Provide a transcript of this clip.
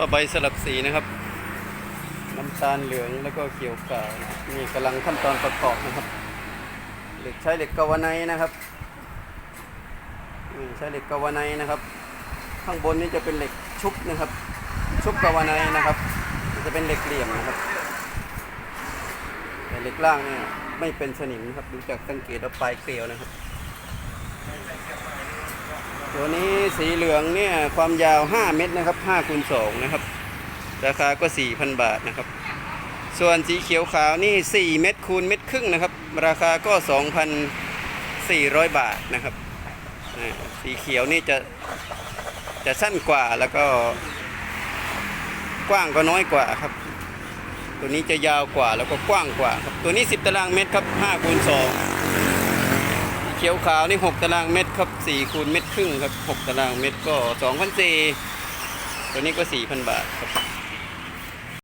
ผ้าใบสลับสีนะครับ น้ำตาลเหลืองแล้วก็เขียวขาวนี่กำลังขั้นตอนประกอบนะครับ เหล็กใช้เหล็กกาวไนนะครับใช้เหล็กกาวไนนะครับ ข้างบนนี่จะเป็นเหล็กชุบนะครับ ชุบกาวไนนะครับ จะเป็นเหล็กเหลี่ยมนะครับ แต่เหล็กล่างเนี่ยไม่เป็นสนิมนะครับดูจากสังเกตว่าปลายเกลียวนะครับ ตัวนี้สีเหลืองเนี่ยความยาว 5 เมตรนะครับ5คูณ2นะครับ ราคาก็ 4,000 บาทนะครับ ส่วนสีเขียวขาวนี่ 4 เม็ดคูณเม็ดครึ่งนะครับ ราคาก็ 2,400 บาทนะครับ สีเขียวนี่จะจะสั้นกว่าแล้วก็กว้างก็น้อยกว่าครับ ตัวนี้จะยาวกว่าแล้วก็กว้างกว่าครับ ตัวนี้ 10 ตารางเมตรครับ5คูณ2 เขียวขาวนี่ 6 ตารางเมตรครับ4คูณเมตรครึ่งครับ 6 ตารางเมตรก็2,400ตัวนี้ก็ 4,000 บาทครับ